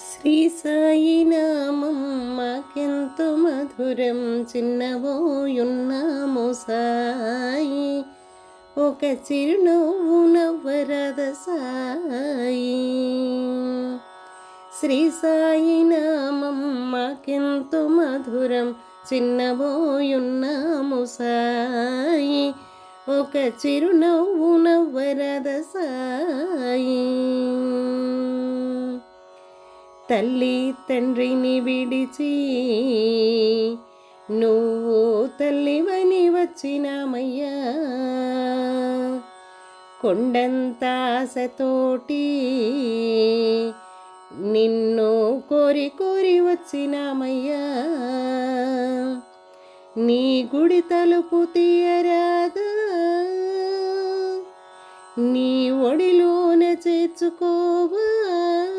శ్రీ సాయి నామం మాకెంతో మధురం చిన్నబోయున్నాము సాయి. ఒక చిరునవ్వు నవ్వరద సాయి. శ్రీ సాయి నామం మాకెంతో మధురం చిన్నవోయున్నాము సాయి. ఒక చిరునవ్వు నవ్వరద సాయి. తల్లి తండ్రిని విడిచి నువ్వు తల్లివని వచ్చినామయ్యా. కొండంతాసతోటి నిన్ను కోరి కోరి వచ్చినామయ్యా. నీ గుడి తలుపు తీయరాదా? నీ ఒడిలోన చేర్చుకోవా?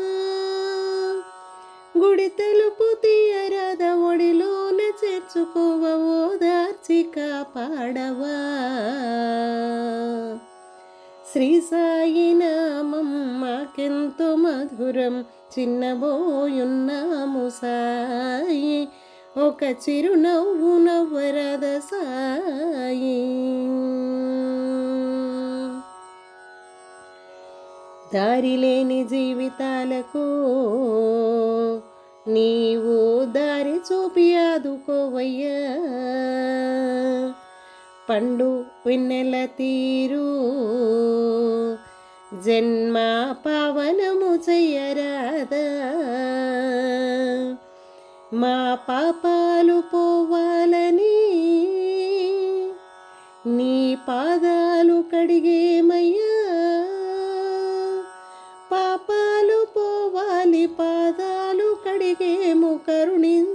గుడి తెలుపు తీయరాద ఒడిలోన చేర్చుకోవ ఓదార్చి కాపాడవా శ్రీ సాయి నామం మాకెంతో మధురం చిన్నబోయున్నాము సాయి. ఒక చిరునవ్వు నవ్వరద సాయి. దారి లేని జీవితాలకు నీవు దారి చూపి ఆదుకోవయ్యా పండు వెన్నెల తీరు జన్మ పావనము చెయ్యరాదా. మా పాపాలు పోవాలని నీ పాదాలు కడిగేమయ్యా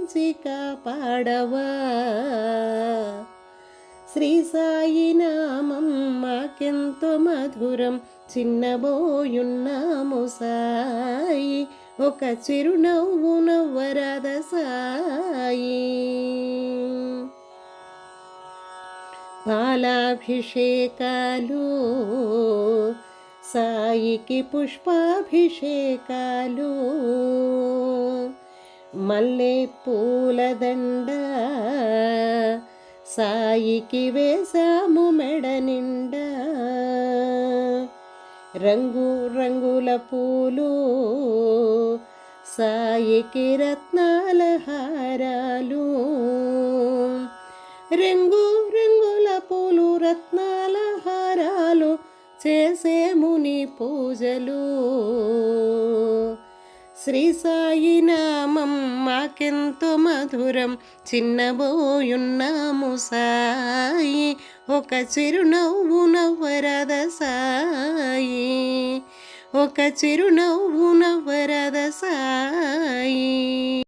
కరుణించి కాపాడవా శ్రీ సాయి నామం మాకెంతో మధురం చిన్నబోయున్నాము సాయి. ఒక చిరునవ్వు నవ్వరాద సాయి. పాలాభిషేకాలు సాయికి పుష్పాభిషేకాలు. మల్లె పూలదండ సాయికి వేసాము మెడ నిండా. రంగు రంగుల పూలు సాయికి రత్నాల హారాలు. రంగు రంగుల పూలు రత్నాల హారాలు చేసే ముని పూజలు. శ్రీ సాయి నామం మాకెంతో మధురం. చిన్నబోయున్నాము సాయి ఒక చిరునవ్వు నవ్వరద సాయి. ఒక చిరునవ్వు నవ్వరద సాయి.